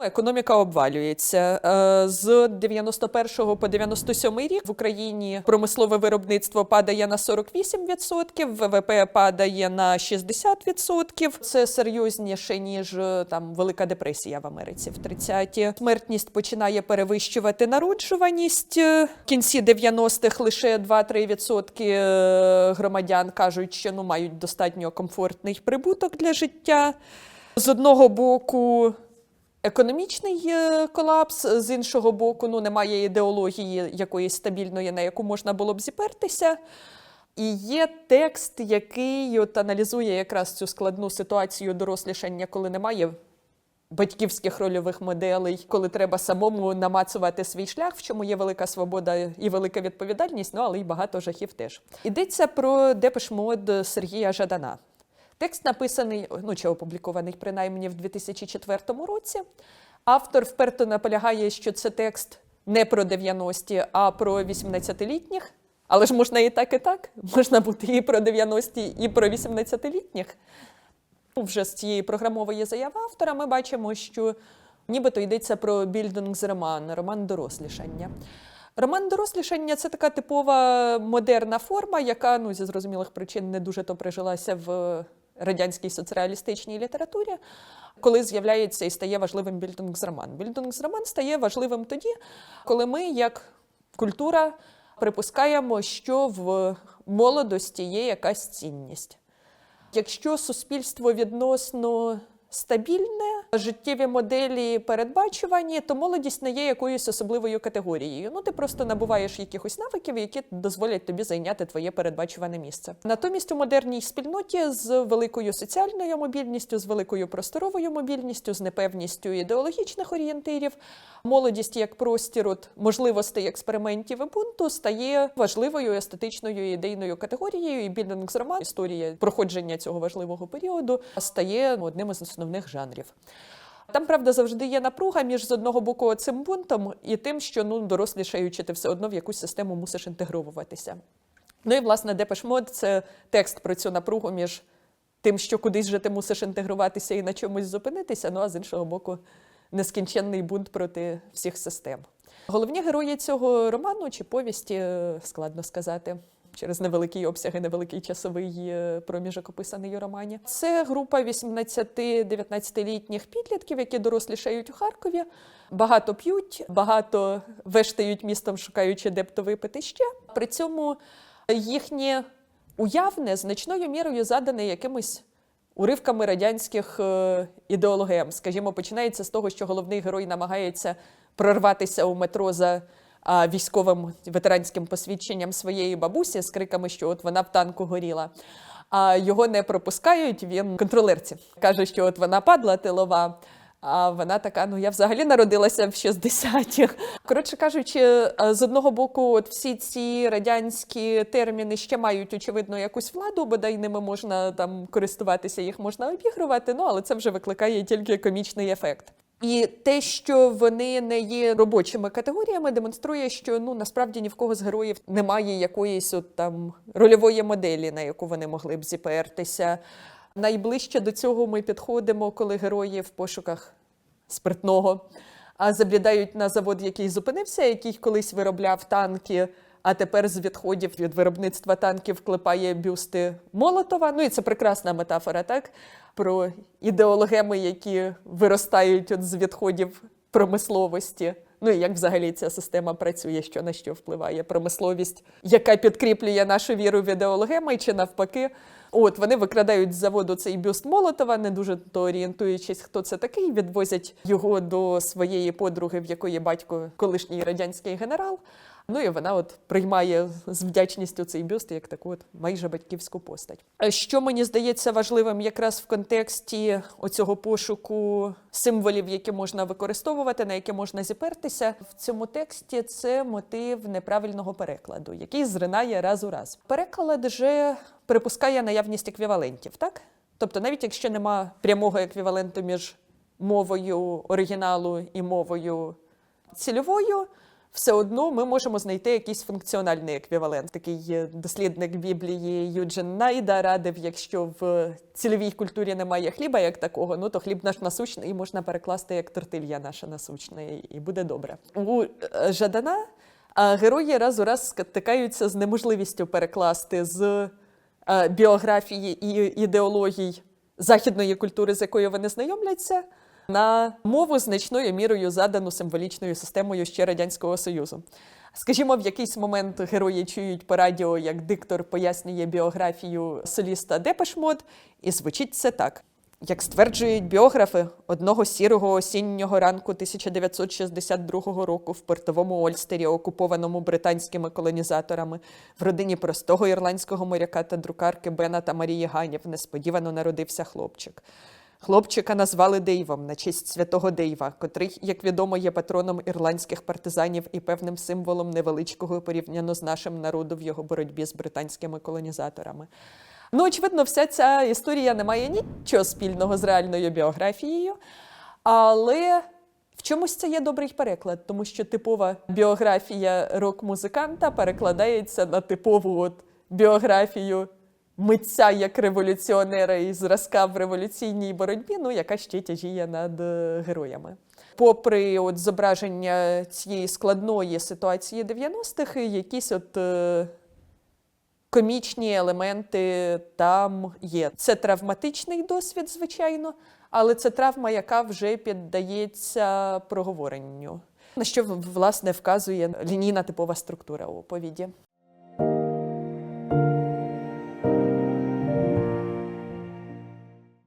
Економіка обвалюється Е, з 91 по 97 рік в Україні промислове виробництво падає на 48%, ВВП падає на 60%. Це серйозніше ніж е, там Велика депресія в Америці в 30-ті. Смертність починає перевищувати народжуваність. Е, В кінці 90-х лише 2-3% е, громадян кажуть, що ну мають достатньо комфортний прибуток для життя. З одного боку. Економічний е, колапс, з іншого боку, ну немає ідеології якоїсь стабільної, на яку можна було б зіпертися. І є текст, який от аналізує якраз цю складну ситуацію дорослішання, коли немає батьківських рольових моделей, коли треба самому намацувати свій шлях, в чому є велика свобода і велика відповідальність, ну але й багато жахів теж. Йдеться про депешмод Сергія Жадана. Текст написаний, ну чи опублікований принаймні в 2004 році. Автор вперто наполягає, що це текст не про 90-ті, а про 18-літніх. Але ж можна і так, і так. Можна бути і про 90-ті, і про 18-літніх. Ну, Вже з цієї програмової заяви автора ми бачимо, що нібито йдеться про більдингс-роман, роман дорослішання. Роман дорослішання це така типова модерна форма, яка ну, зі зрозумілих причин не дуже то прижилася в радянській соціалістичній літературі, коли з'являється і стає важливим більдингс-роман. Більдингс-роман стає важливим тоді, коли ми, як культура, припускаємо, що в молодості є якась цінність. Якщо суспільство відносно стабільне, життєві моделі передбачувані, то молодість не є якоюсь особливою категорією. Ну, ти просто набуваєш якихось навиків, які дозволять тобі зайняти твоє передбачуване місце. Натомість у модерній спільноті з великою соціальною мобільністю, з великою просторовою мобільністю, з непевністю ідеологічних орієнтирів, молодість як простір от можливостей експериментів і бунту стає важливою естетичною ідейною категорією. І більдингс-роман, історія проходження цього важливого періоду, стає одним із основних жанрів. Там, правда, завжди є напруга між з одного боку цим бунтом і тим, що ну, дорослішаючи, ти все одно в якусь систему мусиш інтегровуватися. Ну і власне Депешмод це текст про цю напругу між тим, що кудись же ти мусиш інтегруватися і на чомусь зупинитися, ну а з іншого боку, нескінченний бунт проти всіх систем. Головні герої цього роману чи повісті е, складно сказати. Через невеликий обсяг і невеликий часовий е, проміжок описаний у романі. Це група 18-19-літніх підлітків, які дорослішають у Харкові. Багато п'ють, багато вештають містом, шукаючи де б то випити ще. При цьому їхнє уявне значною мірою задане якимось уривками радянських е, ідеологем. Скажімо, починається з того, що головний герой намагається прорватися у метро за військовим ветеранським посвідченням своєї бабусі з криками, що от вона в танку горіла. А його не пропускають. Він контролерці каже, що от вона падла тилова. А вона така: ну я взагалі народилася в 60-х. Коротше кажучи, з одного боку, от всі ці радянські терміни ще мають очевидно якусь владу, бодай ними можна там користуватися, їх можна обігрувати. Ну але це вже викликає тільки комічний ефект. І те, що вони не є робочими категоріями, демонструє, що ну насправді ні в кого з героїв немає якоїсь от там рольової моделі, на яку вони могли б зіпертися. Найближче до цього ми підходимо, коли герої в пошуках спиртного а заблідають на завод, який зупинився, який колись виробляв танки. А тепер з відходів від виробництва танків клепає бюсти Молотова. Ну і це прекрасна метафора, так? Про ідеологеми, які виростають от з відходів промисловості. Ну і як взагалі ця система працює, що на що впливає промисловість, яка підкріплює нашу віру в ідеологеми, чи навпаки. От вони викрадають з заводу цей бюст Молотова, не дуже то орієнтуючись, хто це такий, відвозять його до своєї подруги, в якої батько колишній радянський генерал. Ну і вона от приймає з вдячністю цей бюст як таку от майже батьківську постать. Е, Що мені здається важливим якраз в контексті оцього пошуку символів, які можна використовувати, на які можна зіпертися в цьому тексті, це мотив неправильного перекладу, який зринає раз у раз. Переклад же припускає наявність еквівалентів, так? Тобто, навіть якщо нема прямого еквіваленту між мовою оригіналу і мовою цільовою, все одно ми можемо знайти якийсь функціональний еквівалент. Такий дослідник Біблії Юджин Найда радив, якщо в цільовій культурі немає хліба як такого, ну то хліб наш насущний можна перекласти як тортилья наша насущна, і- буде добре. У е, Жадана герої раз у раз стикаються з неможливістю перекласти з е, біографії і ідеологій західної культури, з якою вони знайомляться, на мову значною мірою задану символічною системою ще Радянського Союзу. Скажімо, в якийсь момент герої чують по радіо, як диктор пояснює біографію соліста Депешмод, і звучить це так. Як стверджують біографи, одного сірого осіннього ранку 1962 року в портовому Ольстері, окупованому британськими колонізаторами, в родині простого ірландського моряка та друкарки Бена та Марії Ганів несподівано народився хлопчик. Хлопчика назвали Дейвом на честь святого Дейва, котрий, як відомо, є патроном ірландських партизанів і певним символом невеличкого порівняно з нашим народом в його боротьбі з британськими колонізаторами. Ну, очевидно, вся ця історія не має нічого спільного з реальною біографією, але в чомусь це є добрий переклад, тому що типова біографія рок-музиканта перекладається на типову от біографію митця як революціонера і зразка в революційній боротьбі, ну, яка ще тяжіє над е, героями. Попри от зображення цієї складної ситуації 90-х, якісь от. е, комічні елементи там є. Це травматичний досвід, звичайно, але це травма, яка вже піддається проговоренню. На що власне вказує лінійна типова структура оповіді.